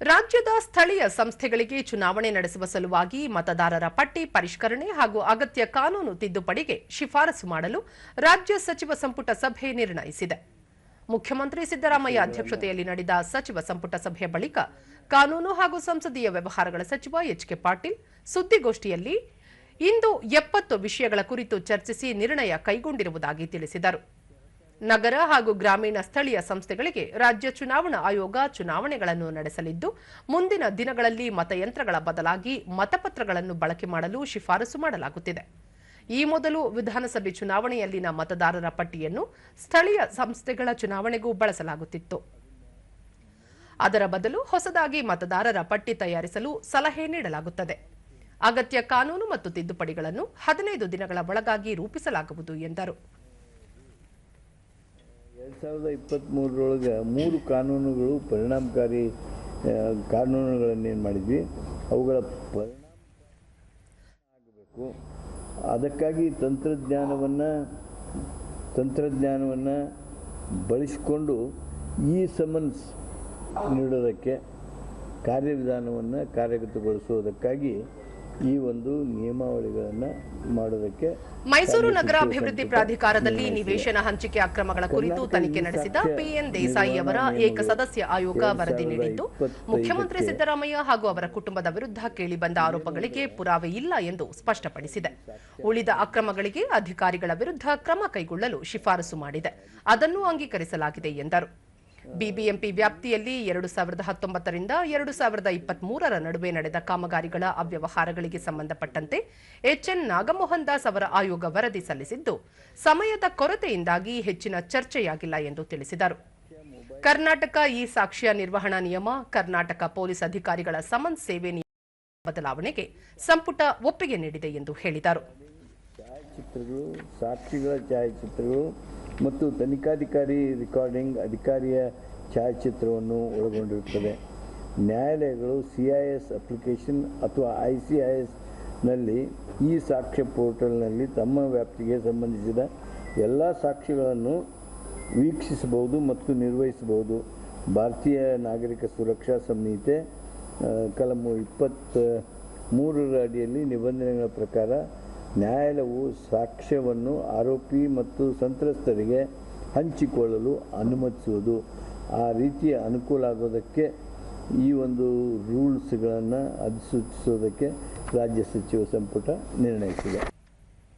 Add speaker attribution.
Speaker 1: ರಾಜ್ಯದ ಸ್ಥಳೀಯ ಸಂಸ್ಥೆಗಳಿಗೆ ಚುನಾವಣೆ ನಡೆಸುವ ಸಲುವಾಗಿ ಮತದಾರರ ಪಟ್ಟಿ ಪರಿಷ್ಕರಣೆ ಹಾಗೂ ಅಗತ್ಯ ಕಾನೂನು ತಿದ್ದುಪಡಿಗೆ ಶಿಫಾರಸು ಮಾಡಲು ರಾಜ್ಯ ಸಚಿವ ಸಂಪುಟ ಸಭೆ ನಿರ್ಣಯಿಸಿದೆ. ಮುಖ್ಯಮಂತ್ರಿ ಸಿದ್ದರಾಮಯ್ಯ ಅಧ್ಯಕ್ಷತೆಯಲ್ಲಿ ನಡೆದ ಸಚಿವ ಸಂಪುಟ ಸಭೆಯ ಬಳಿಕ ಕಾನೂನು ಹಾಗೂ ಸಂಸದೀಯ ವ್ಯವಹಾರಗಳ ಸಚಿವ ಎಚ್ ಕೆ ಪಾಟೀಲ್ ಸುದ್ದಿಗೋಷ್ಠಿಯಲ್ಲಿ ಇಂದು ಎಪ್ಪತ್ತು ವಿಷಯಗಳ ಕುರಿತು ಚರ್ಚಿಸಿ ನಿರ್ಣಯ ಕೈಗೊಂಡಿರುವುದಾಗಿ ತಿಳಿಸಿದರು. ನಗರ ಹಾಗೂ ಗ್ರಾಮೀಣ ಸ್ಥಳೀಯ ಸಂಸ್ಥೆಗಳಿಗೆ ರಾಜ್ಯ ಚುನಾವಣಾ ಆಯೋಗ ಚುನಾವಣೆಗಳನ್ನು ನಡೆಸಲಿದ್ದು, ಮುಂದಿನ ದಿನಗಳಲ್ಲಿ ಮತಯಂತ್ರಗಳ ಬದಲಾಗಿ ಮತಪತ್ರಗಳನ್ನು ಬಳಕೆ ಮಾಡಲು ಶಿಫಾರಸು ಮಾಡಲಾಗುತ್ತಿದೆ. ಈ ಮೊದಲು ವಿಧಾನಸಭೆ ಚುನಾವಣೆಯಲ್ಲಿನ ಮತದಾರರ ಪಟ್ಟಿಯನ್ನು ಸ್ಥಳೀಯ ಸಂಸ್ಥೆಗಳ ಚುನಾವಣೆಗೂ ಬಳಸಲಾಗುತ್ತಿತ್ತು. ಅದರ ಬದಲು ಹೊಸದಾಗಿ ಮತದಾರರ ಪಟ್ಟಿ ತಯಾರಿಸಲು ಸಲಹೆ ನೀಡಲಾಗುತ್ತದೆ. ಅಗತ್ಯ ಕಾನೂನು ಮತ್ತು ತಿದ್ದುಪಡಿಗಳನ್ನು ಹದಿನೈದು ದಿನಗಳ ಒಳಗಾಗಿ ರೂಪಿಸಲಾಗುವುದು ಎಂದರು.
Speaker 2: ಎರಡು ಸಾವಿರದ ಇಪ್ಪತ್ತ್ಮೂರರೊಳಗೆ ಮೂರು ಕಾನೂನುಗಳು ಪರಿಣಾಮಕಾರಿ ಕಾನೂನುಗಳನ್ನೇನು ಮಾಡಿದ್ವಿ. ಅವುಗಳ ಪರಿಣಾಮ ಆಗಬೇಕು ಅದಕ್ಕಾಗಿ ತಂತ್ರಜ್ಞಾನವನ್ನು ತಂತ್ರಜ್ಞಾನವನ್ನು ಬಳಸಿಕೊಂಡು ಈ ಸಮನ್ಸ್ ನೀಡೋದಕ್ಕೆ ಕಾರ್ಯವಿಧಾನವನ್ನು ಕಾರ್ಯಗತಗೊಳಿಸುವುದಕ್ಕಾಗಿ ಈ ಒಂದು ನಿಯಮಾವಳಿಗಳನ್ನು ಮಾಡೋದಕ್ಕೆ
Speaker 1: ಮೈಸೂರು ನಗರ ಅಭಿವೃದ್ಧಿ ಪ್ರಾಧಿಕಾರದಲ್ಲಿ. ನಿವೇಶನ ಹಂಚಿಕೆ ಅಕ್ರಮಗಳ ಕುರಿತು ತನಿಖೆ ನಡೆಸಿದ ಪಿಎನ್ ದೇಸಾಯಿ ಅವರ ಏಕಸದಸ್ಯ ಆಯೋಗ ವರದಿ ನೀಡಿದ್ದು. ಮುಖ್ಯಮಂತ್ರಿ ಸಿದ್ದರಾಮಯ್ಯ ಹಾಗೂ ಅವರ ಕುಟುಂಬದ ವಿರುದ್ಧ ಕೇಳಿಬಂದ ಆರೋಪಗಳಿಗೆ ಪುರಾವೆ ಇಲ್ಲ ಎಂದು ಸ್ಪಷ್ಟಪಡಿಸಿದೆ. ಉಳಿದ ಅಕ್ರಮಗಳಿಗೆ ಅಧಿಕಾರಿಗಳ ವಿರುದ್ಧ ಕ್ರಮ ಕೈಗೊಳ್ಳಲು ಶಿಫಾರಸು ಮಾಡಿದೆ. ಅದನ್ನು ಅಂಗೀಕರಿಸಲಾಗಿದೆ ಎಂದರು. ಬಿಬಿಎಂಪಿ ವ್ಯಾಪ್ತಿಯಲ್ಲಿ ಎರಡು ಸಾವಿರದ ಹತ್ತೊಂಬತ್ತರಿಂದ ಎರಡು ಸಾವಿರದ ಇಪ್ಪತ್ಮೂರರ ನಡುವೆ ನಡೆದ ಕಾಮಗಾರಿಗಳ ಅವ್ಯವಹಾರಗಳಿಗೆ ಸಂಬಂಧಪಟ್ಟಂತೆ ಎಚ್ಎನ್ ನಾಗಮೋಹನ್ ದಾಸ್ ಅವರ ಆಯೋಗ ವರದಿ ಸಲ್ಲಿಸಿದ್ದು, ಸಮಯದ ಕೊರತೆಯಿಂದಾಗಿ ಹೆಚ್ಚಿನ ಚರ್ಚೆಯಾಗಿಲ್ಲ ಎಂದು ತಿಳಿಸಿದರು. ಕರ್ನಾಟಕ ಇ ಸಾಕ್ಷ್ಯ ನಿರ್ವಹಣಾ ನಿಯಮ, ಕರ್ನಾಟಕ ಪೊಲೀಸ್ ಅಧಿಕಾರಿಗಳ ಸಮನ್ ಸೇವೆ ಬದಲಾವಣೆಗೆ ಸಂಪುಟ ಒಪ್ಪಿಗೆ ನೀಡಿದೆ ಎಂದು ಹೇಳಿದರು.
Speaker 2: ಛಾಯಾಚಿತ್ರಗಳು ಸಾಕ್ಷಿಗಳ ಛಾಯಾಚಿತ್ರಗಳು ಮತ್ತು ತನಿಖಾಧಿಕಾರಿ ರೆಕಾರ್ಡಿಂಗ್ ಅಧಿಕಾರಿಯ ಛಾಯಾಚಿತ್ರವನ್ನು ಒಳಗೊಂಡಿರುತ್ತದೆ. ನ್ಯಾಯಾಲಯಗಳು ಸಿ ಐ ಎಸ್ ಅಪ್ಲಿಕೇಶನ್ ಅಥವಾ ಐ ಸಿ ಐ ಎಸ್ನಲ್ಲಿ ಈ ಸಾಕ್ಷ್ಯ ಪೋರ್ಟಲ್ನಲ್ಲಿ ತಮ್ಮ ವ್ಯಾಪ್ತಿಗೆ ಸಂಬಂಧಿಸಿದ ಎಲ್ಲ ಸಾಕ್ಷಿಗಳನ್ನು ವೀಕ್ಷಿಸಬಹುದು ಮತ್ತು ನಿರ್ವಹಿಸಬಹುದು. ಭಾರತೀಯ ನಾಗರಿಕ ಸುರಕ್ಷಾ ಸಂಹಿತೆ ಕಲಮು ಇಪ್ಪತ್ತ ಮೂರರ ಅಡಿಯಲ್ಲಿ ನಿಬಂಧನೆಗಳ ಪ್ರಕಾರ ನ್ಯಾಯಾಲಯವು ಸಾಕ್ಷ್ಯವನ್ನು ಆರೋಪಿ ಮತ್ತು ಸಂತ್ರಸ್ತರಿಗೆ ಹಂಚಿಕೊಳ್ಳಲು ಅನುಮತಿಸುವುದು. ಆ ರೀತಿಯ ಅನುಕೂಲ ಆಗೋದಕ್ಕೆ ಈ ಒಂದು ರೂಲ್ಸ್ಗಳನ್ನು ಅಧಿಸೂಚಿಸೋದಕ್ಕೆ ರಾಜ್ಯ ಸಚಿವ ಸಂಪುಟ ನಿರ್ಣಯಿಸಿದೆ.